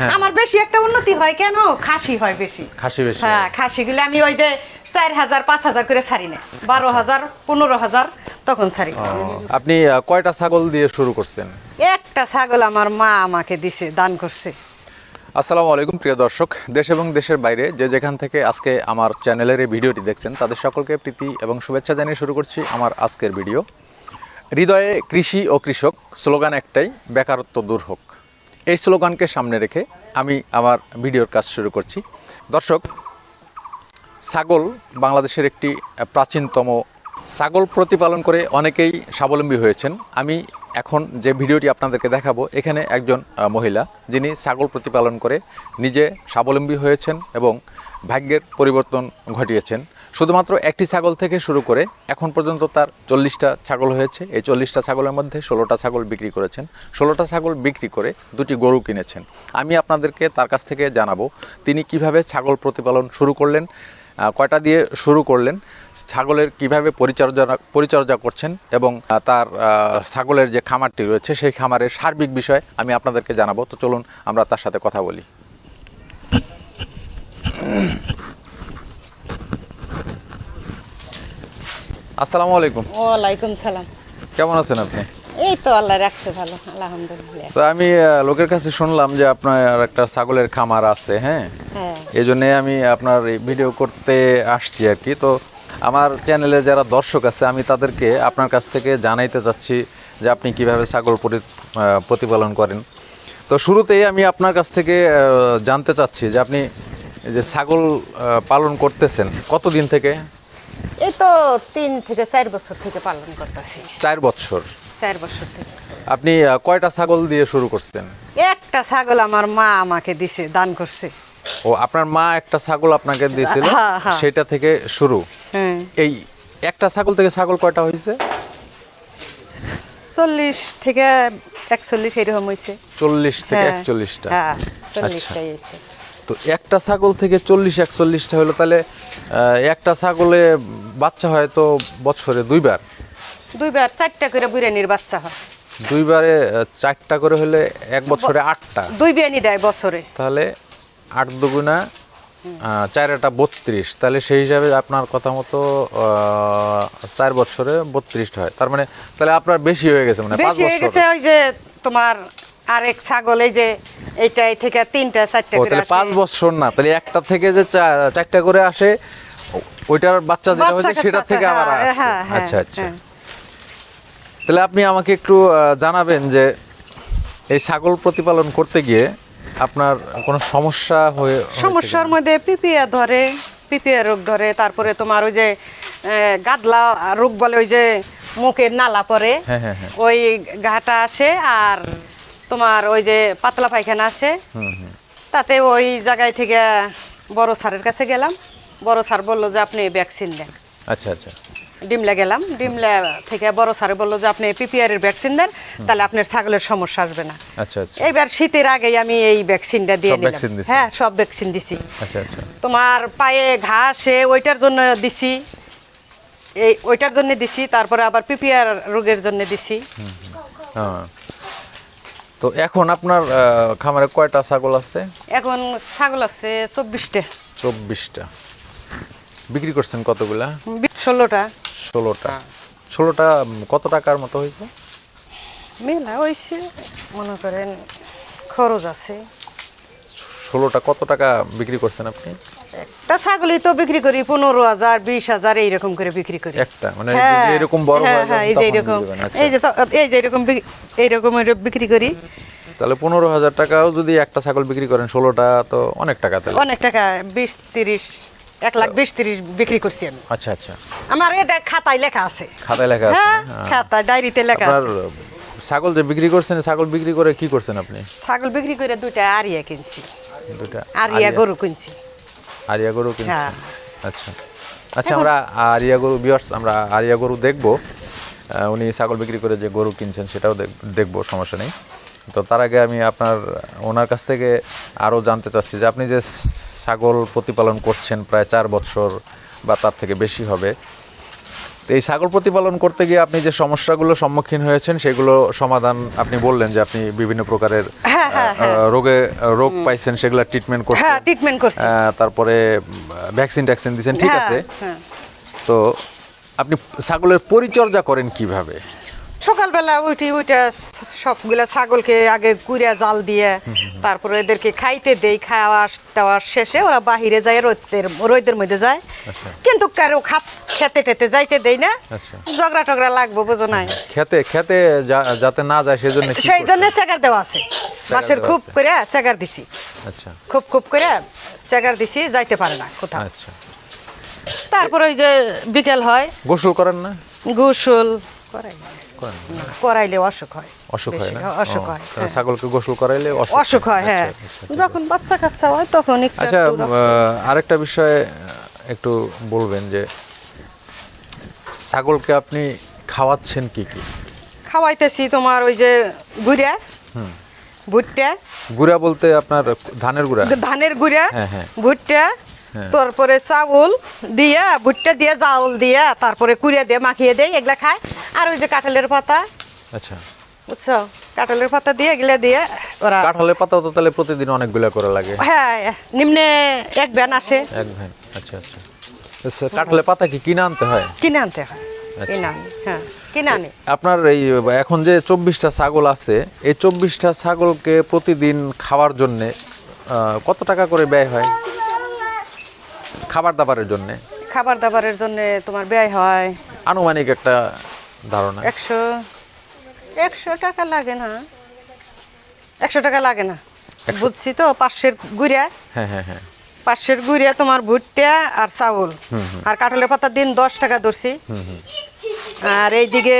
হ্যাঁ। আমার বেশি একটা উন্নতি হয় কেন? খাসি হয় বেশি। খাসি বেশি হ্যাঁ খাসি গুলো আমি ওই যে চার হাজার পাঁচ হাজার করে ছাড়ি না। বারো হাজার পনেরো হাজার তখন ছাড়ি। আপনি কয়টা ছাগল দিয়ে শুরু করছেন? একটা ছাগল আমার মা আমাকে দিছে দান করছে। আসসালামু আলাইকুম প্রিয় দর্শক। দেশ এবং দেশের বাইরে যে যেখান থেকে আজকে আমার চ্যানেলের এই ভিডিওটি দেখছেন তাদের সকলকে প্রীতি এবং শুভেচ্ছা জানিয়ে শুরু করছি আমার আজকের ভিডিও। হৃদয়ে কৃষি ও কৃষক স্লোগান একটাই বেকারত্ব দূর হোক। এই স্লোগানকে সামনে রেখে আমি আমার ভিডিওর কাজ শুরু করছি। দর্শক, ছাগল বাংলাদেশের একটি প্রাচীনতম ছাগল প্রতিপালন করে অনেকেই স্বাবলম্বী হয়েছেন। আমি এখন যে ভিডিওটি আপনাদেরকে দেখাবো, এখানে একজন মহিলা যিনি ছাগল প্রতিপালন করে নিজে স্বাবলম্বী হয়েছেন এবং ভাগ্যের পরিবর্তন ঘটিয়েছেন। শুধুমাত্র একটি ছাগল থেকে শুরু করে এখন পর্যন্ত তার চল্লিশটা ছাগল হয়েছে। এই চল্লিশটা ছাগলের মধ্যে ষোলোটা ছাগল বিক্রি করেছেন। ষোলোটা ছাগল বিক্রি করে দুটি গরু কিনেছেন। আমি আপনাদেরকে তার কাছ থেকে জানাব, তিনি কীভাবে ছাগল প্রতিপালন শুরু করলেন কয়টা দিয়ে শুরু করলেন, ছাগলের কীভাবে পরিচর্যা পরিচর্যা করছেন এবং তার ছাগলের যে খামারটি রয়েছে, সেই খামারের সার্বিক বিষয় আমি আপনাদেরকে জানাব। তো চলুন আমরা তার সাথে কথা বলি। আসসালামু আলাইকুম। ওয়ালাইকুম সালাম। কেমন আছেন আপনি? এই তো আল্লাহ রাখছে ভালো আলহামদুলিল্লাহ। তো আমি লোকের কাছে শুনলাম যে আপনার একটা ছাগলের খামার আছে হ্যাঁ? হ্যাঁ। এই জন্যে আমি আপনার ভিডিও করতে আসছি আর কি। তো আমার চ্যানেলে যারা দর্শক আছে আমি তাদেরকে আপনার কাছ থেকে জানাইতে চাচ্ছি যে আপনি কীভাবে ছাগল পরি- প্রতিপালন করেন। তো শুরুতেই আমি আপনার কাছ থেকে জানতে চাচ্ছি যে আপনি যে ছাগল পালন করতেছেন কতদিন থেকে? এই তো তিন থেকে চার বছর থেকে পালন করতেছি। চার বছর? চার বছর থেকে। আপনি কয়টা ছাগল দিয়ে শুরু করছেন? একটা ছাগল আমার মা আমাকে দিছে দান করছে। ও আপনার মা একটা ছাগল আপনাকে দিয়েছিল? হ্যাঁ, হ্যাঁ। সেটা থেকে শুরু? হ্যাঁ। এই একটা ছাগল থেকে ছাগল কয়টা হয়েছে চল্লিশ থেকে একচল্লিশ এরকম হয়েছে চল্লিশ থেকে একচল্লিশটা? চল্লিশটাই হয়েছে তো একটা ছাগল থেকে চল্লিশ একচল্লিশটা হলো তাহলে একটা ছাগলে বাচ্চা হয় তো বছরে দুইবার? দুইবার চারটা করে বুড়ানির বাচ্চা হয়। দুইবারে চারটা করে হলে এক বছরে আটটা? দুই বিয়ানি দেয় বছরে। তাহলে আট দুগুণা চারেটা বত্রিশ। তাহলে সেই হিসাবে আপনার কথা মতো চার বছরে বত্রিশটা হয়। তার মানে তাহলে আপনার বেশি হয়ে গেছে মানে বেশি হয়ে গেছে ওই যে তোমার আরেক ছাগল এই যে এইটাই থেকে তিনটা চারটা তাহলে পাঁচ বছর না তাহলে একটা থেকে যে চারটা করে আসে ওইটার বাচ্চা যেটা হয়েছে সেটা থেকে আবার হ্যাঁ। হ্যাঁ, হ্যাঁ, আচ্ছা আচ্ছা। তাহলে আপনি আমাকে একটু জানাবেন যে এই ছাগল প্রতিপালন করতে গিয়ে আপনার কোনো সমস্যা হয়ে সমস্যার মধ্যে পিপিয়া ধরে পিপিয়া রোগ ধরে তারপরে তোমার ওই যে গাদলা রোগ বলে ওই যে মুখের নালা পরে ওই ঘাটা আসে আর তোমার ওই যে পাতলা পায়খানা আসে। তাতে ওই জায়গায় থেকে বড় স্যারের কাছে গেলাম। বড় স্যার বলল যে আপনি ভ্যাকসিন দেন। আচ্ছা আচ্ছা। ডিমলা গেলাম ডিমলা থেকে বড় স্যারে বলল যে আপনি পিপিআর এর ভ্যাকসিন দেন তাহলে আপনার ছাগলের সমস্যা আসবে না। আচ্ছা আচ্ছা। এইবার শীতের আগেই আমি এই ভ্যাকসিনটা দিয়ে নিলাম। হ্যাঁ সব ভ্যাকসিন দিছি। আচ্ছা আচ্ছা। তোমার পায়ে ঘাসে ওইটার জন্য দিছি। এই ওইটার জন্য দিছি তারপরে আবার পিপিআর রোগের জন্য দিছি। হ্যাঁ। তো এখন আপনার খামারে কয়টা ছাগল আছে? এখন ছাগল আছে চব্বিশটা। চব্বিশটা। বিক্রি করছেন কতগুলা? ষোলোটা। ষোলোটা। ষোলোটা কত টাকার মতো হয়েছে? মেলা হয়েছে মনে করেন খরচ আছে। ষোলোটা কত টাকা বিক্রি করছেন আপনি? একটা ছাগলই তো বিক্রি করি পনেরো হাজার বিশ হাজার এইরকম করে বিক্রি করি। একটা? মানে হ্যাঁ, এরকম বড় হ্যাঁ, হয় হ্যাঁ, এই যে এরকম। এই যে এই যে এরকম এইরকম বিক্রি করি। তাহলে পনেরো হাজার টাকাও যদি একটা ছাগল বিক্রি করেন ষোলোটা তো অনেক টাকা অনেক টাকা বিশ তিরিশ এক লাখ বিশ তিরিশ বিক্রি করছি আমি। আচ্ছা আচ্ছা। আমার এটা খাতায় লেখা আছে। খাতায় লেখা আছে। হ্যাঁ হ্যাঁ। খাতা ডায়েরিতে লেখা আছে। ছাগল যে বিক্রি করছেন ছাগল বিক্রি করে কি করছেন আপনি? ছাগল বিক্রি করে দুইটা আরিয়া কিনছি। দুটা আরিয়া গরু কিনছি। আরিয়া গরু কিনছেন? হ্যাঁ। আচ্ছা। আচ্ছা আমরা আরিয়া গরু বিয়ার্স আমরা আরিয়া গরু দেখব। উনি ছাগল বিক্রি করে যে গরু কিনছেন সেটাও দেখ- দেখব সমস্যা নেই। তো তার আগে আমি আপনার ওনার কাছ থেকে আরও জানতে চাচ্ছি যে আপনি যে ছাগল প্রতিপালন করছেন প্রায় চার বছর বা তার থেকে বেশি হবে। তো এই ছাগল প্রতিপালন করতে গিয়ে আপনি যে সমস্যাগুলো সম্মুখীন হয়েছেন সেগুলো সমাধান আপনি বললেন যে আপনি বিভিন্ন প্রকারের হ্যাঁ, হ্যাঁ, আহ, রোগে রোগ পাইছেন সেগুলো ট্রিটমেন্ট করছেন। হ্যাঁ ট্রিটমেন্ট করছি। আহ, তারপরে ভ্যাকসিন ট্যাকসিন দিচ্ছেন ঠিক হ্যাঁ, আছে? হ্যাঁ। তো আপনি ছাগলের পরিচর্যা করেন কীভাবে? সকালবেলা উঠি উঠে সবগুলা ছাগলকে আগে কুড়িয়া জাল দিয়ে তারপরে এদেরকে খাইতে দেই খাওয়া টাওয়ার শেষে ওরা বাহিরে যায় রোদের রোদের মধ্যে যায়। আচ্ছা। কিন্তু কারও খাত খেতে টেতে যাইতে দেই না। আচ্ছা। ঝগড়া টগড়া লাগবো বুঝো নাই। খেতে খেতে যাতে না যায় সেজন্য সেই জন্য চেগার দেওয়া আছে। মাসের খুব করে চেগার দিছি। আচ্ছা। খুব খুব করে চেগার দিছি যাইতে পারে না কোথাও। আচ্ছা। তারপরে ওই যে বিকেল হয়। গোসল করেন না? গোসল করেন না। করাইলে অসুখ হয় অসুখ হয় না? অসুখ হয় হ্যাঁ। ছাগলকে গোসল করাইলে অসুখ অসুখ হয় হ্যাঁ। আচ্ছা, আচ্ছা, ঠিক যখন বাচ্চা কাচ্চা হয় তখন আচ্ছা একটু রক্ত- আহ, আরেকটা বিষয়ে একটু বলবেন যে ছাগলকে আপনি খাওয়াচ্ছেন কি কি? খাওয়াইতেছি তোমার ওই যে গুড়া ভুট্টা। গুড়া বলতে আপনার ধানের গুড়া? ধানের গুড়া হ্যাঁ, হ্যাঁ। ভুট্টা হ্যাঁ। তারপরে চাউল দিয়া ভুট্টা দিয়ে চাউল দিয়া তারপরে কুড়িয়া দিয়ে মাখিয়ে দেয় এগুলা খায়। আর ওই যে কাঁঠালের পাতা। আচ্ছা। বুঝছ? কাঁঠালের পাতা দিয়ে এগুলা দিয়ে ওরা কাঁঠালের পাতা তো তাহলে প্রতিদিন অনেকগুলো করে লাগে। হ্যাঁ নিম্নে এক ব্যান আসে। এক ভ্যান আচ্ছা আচ্ছা। কাঁঠালের পাতা কি কিনে আনতে হয়? কিনে আনতে হয়। আচ্ছা। হ্যাঁ আপনার এই এখন যে চব্বিশটা ছাগল আছে এই চব্বিশটা ছাগলকে প্রতিদিন খাওয়ার জন্যে কত টাকা করে ব্যয় হয়? খাবার দাবারের জন্যে। খাবার দাবারের জন্য তোমার ব্যয় হয় আনুমানিক একটা ধারণা। একশো একশো টাকা লাগে না। একশো টাকা লাগে না। বুঝছি তো পাঁচশের গুড়িয়া? হ্যাঁ হ্যাঁ হ্যাঁ। পাঁচশের গুড়িয়া তোমার ভুট্টা আর চাউল। আর কাঁঠালের পাতার দিন দশ টাকা ধরছি। আর এইদিকে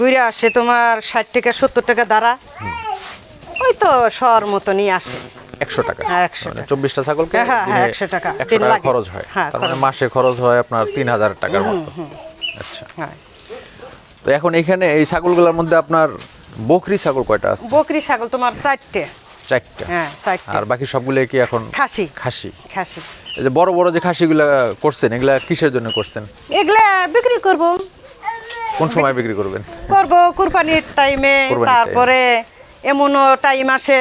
গুড়িয়া আসে তোমার ষাট টাকা সত্তর টাকা দ্বারা ওই তো শহর মতনই আসে। একশো টাকা। হ্যাঁ, 100 মানে চব্বিশটা ছাগলকে হ্যাঁ, হ্যাঁ, দিনে 100 টাকা। একশো টাকা খরচ হয়। তার মানে মাসে খরচ হয় আপনার তিন হাজার টাকার মতো। আচ্ছা। তো এখন এখানে এই ছাগলগুলোর মধ্যে আপনার বকরি ছাগল কয়টা আছে? বকরি ছাগল তোমার চারটে। চারটা। হ্যাঁ চারটে। আর বাকি সবগুলো কি এখন খাসি। খাসি? খাসি। এই যে বড় বড় যে খাসিগুলা করছেন এগুলা কিসের জন্য করছেন? এগুলা বিক্রি করব। কোন সময় বিক্রি করবেন? করব কুরবানির টাইমে তারপরে এমনও টাইম আসে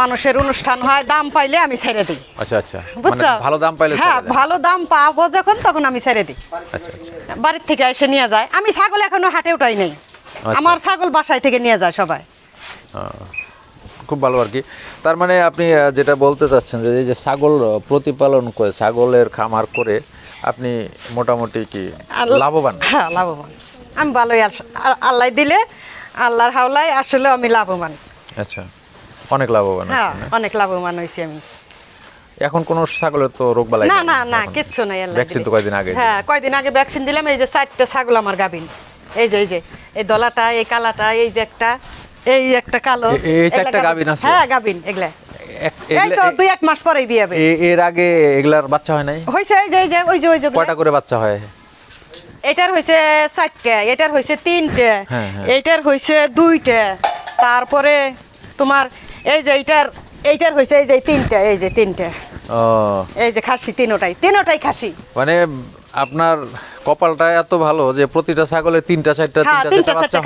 মানুষের অনুষ্ঠান হয় দাম পাইলে আমি ছেড়ে দিই। আচ্ছা আচ্ছা। মানে বুঝছ? ভালো দাম পাইলে হ্যাঁ ভালো দাম পাবো যখন তখন আমি ছেড়ে দিই। আচ্ছা আচ্ছা। বাড়ির থেকে এসে নিয়ে যায়। আমি ছাগল এখনও হাটে উঠাই নেই। আচ্ছা। আমার ছাগল বাসায় থেকে নিয়ে যায় সবাই। খুব ভালো আর কি। তার মানে আপনি যেটা বলতে চাচ্ছেন যে এই যে ছাগল প্রতিপালন করে ছাগলের খামার করে আপনি মোটামুটি কি লাভবান? হ্যাঁ লাভবান। আমি ভালোই আল্লাহ দিলে আল্লাহর হাওলায় আসলে আমি লাভবান। আচ্ছা। অনেক লাভবান হ্যাঁ অনেক লাভবান হয়েছি আমি। এখন কোন ছাগলের তো রোগ বালাই না না না। কিচ্ছু নাই আল্লাহ ভ্যাকসিন তো কয়দিন আগে? হ্যাঁ কয়দিন আগে ভ্যাকসিন দিলাম এই যে চারটে ছাগল আমার গাবিন এই যে এই যে এই দলাটা এই কালাটা এই যে একটা এই একটা কালো এই চারটা গাভীর আছে? হ্যাঁ গাবিন এগুলা। এই তো দুই এক মাস পরেই বিয়ে হবে এর আগে এগুলার বাচ্চা হয় নাই? হয়েছে এই যে এই যে ওই যে ওই যে কয়টা করে বাচ্চা হয়? এটার হয়েছে চারটে এটার হয়েছে তিনটে হ্যাঁ, হ্যাঁ। এইটার হয়েছে দুইটা তারপরে তোমার এই যে এইটার এইটার হয়েছে এই যে তিনটা এই যে তিনটা। ও। এই যে খাসি তিনোটাই তিনোটাই খাসি। মানে আপনার কপালটা এত ভালো যে প্রতিটা ছাগলের তিনটা চারটা হ্যাঁ তিনটা বাচ্চা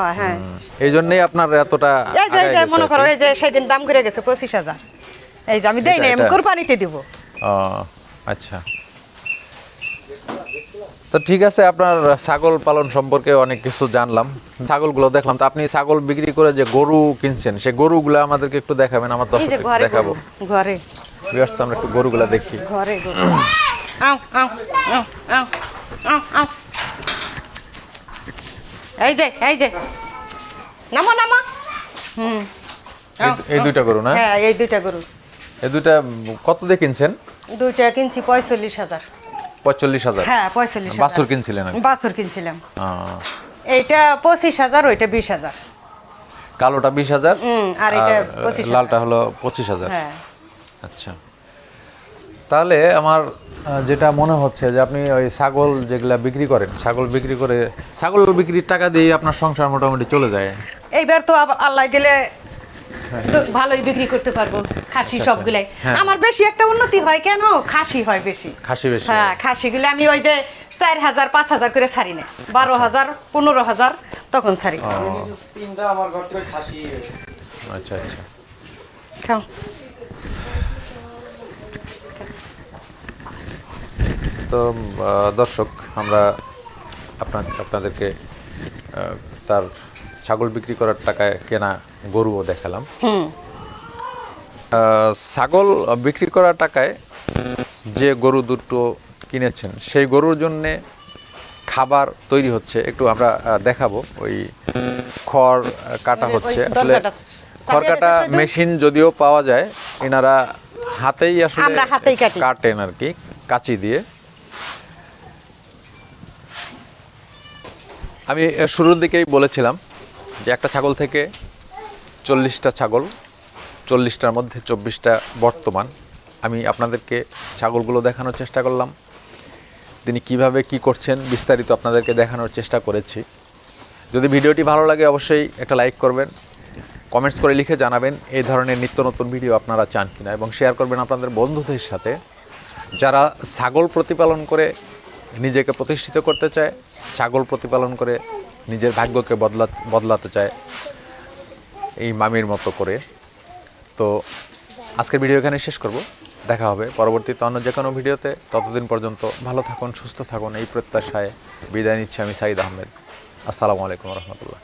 হয় হ্যাঁ। এই জন্যই আপনার এতটা এই যে এই মনে করো এই যে সেদিন দাম করে গেছে পঁচিশ হাজার। এই যে আমি দেই না আমি কোরবানিতে দিব। ও আচ্ছা। তো ঠিক আছে আপনার ছাগল পালন সম্পর্কে অনেক কিছু জানলাম। ছাগলগুলো দেখলাম। তো আপনি ছাগল বিক্রি করে যে গরু কিনছেন সেই গরুগুলো আমাদেরকে একটু দেখাবেন আমার দর্শক দেখাবো। ঘরে। আমরা একটু গরুগুলা দেখি। ঘরে এই যে এই যে। নামো নামো। হুম। এই- এই দুইটা গরু না? হ্যাঁ এই দুইটা গরু। এই দুইটা কত দিয়ে কিনছেন? দুইটা কিনছি পঁয়তাল্লিশ হাজার। পঁয়তাল্লিশ হাজার। হ্যাঁ পঁয়তাল্লিশ বাছুর কিনছিলেন? বাছুর কিনছিলাম। এইটা পঁচিশ হাজার ওইটা বিশ হাজার। কালোটা বিশ হাজার হুম, আর এটা 25,000 লালটা হলো পঁচিশ হাজার। হ্যাঁ। আচ্ছা। তাহলে আমার যেটা মনে হচ্ছে যে আপনি ওই ছাগল যেগুলা বিক্রি করেন ছাগল বিক্রি করে ছাগল বিক্রির টাকা দিয়ে আপনার সংসার মোটামুটি চলে যায়। এইবার তো আল্লাহ দিলে তো ভালোই বিক্রি করতে পারব খাসি আচ্ছা, সবগুলাই। হ্যাঁ। আমার বেশি একটা উন্নতি হয় কেন? খাসি হয় বেশি। খাসি বেশি হ্যাঁ খাসিগুলো আমি ওই যে চার হাজার পাঁচ হাজার করে ছাড়ি না। বারো হাজার পনেরো হাজার তখন ছাড়ি। তিনটা আমার ঘর থেকে খাসি আচ্ছা আচ্ছা। খাও। তো দর্শক আমরা আপনার আপনাদেরকে তার ছাগল বিক্রি করার টাকায় কেনা গরুও দেখালাম। ছাগল বিক্রি করার টাকায় যে গরু দুটো কিনেছেন সেই গরুর জন্যে খাবার তৈরি হচ্ছে। একটু আমরা দেখাবো। ওই খড় কাটা হচ্ছে। আসলে খড় কাটা মেশিন যদিও পাওয়া যায় এনারা হাতেই আসলে কাটেন আর কি কাঁচি দিয়ে। আমি শুরুর দিকেই বলেছিলাম যে একটা ছাগল থেকে চল্লিশটা ছাগল, চল্লিশটার মধ্যে চব্বিশটা বর্তমান। আমি আপনাদেরকে ছাগলগুলো দেখানোর চেষ্টা করলাম। তিনি কীভাবে কি করছেন বিস্তারিত আপনাদেরকে দেখানোর চেষ্টা করেছি। যদি ভিডিওটি ভালো লাগে অবশ্যই একটা লাইক করবেন, কমেন্টস করে লিখে জানাবেন এই ধরনের নিত্য নতুন ভিডিও আপনারা চান কিনা এবং শেয়ার করবেন আপনাদের বন্ধুদের সাথে। যারা ছাগল প্রতিপালন করে নিজেকে প্রতিষ্ঠিত করতে চায়, ছাগল প্রতিপালন করে নিজের ভাগ্যকে বদলা, বদলাতে চায় এই মামির মতো করে। তো আজকের ভিডিও এখানে শেষ করব। দেখা হবে পরবর্তীতে অন্য যে কোনো ভিডিওতে। ততদিন পর্যন্ত ভালো থাকুন, সুস্থ থাকুন। এই প্রত্যাশায় বিদায় নিচ্ছি আমি সাইদ আহমেদ। আসসালামু আলাইকুম রহমতুল্লাহ।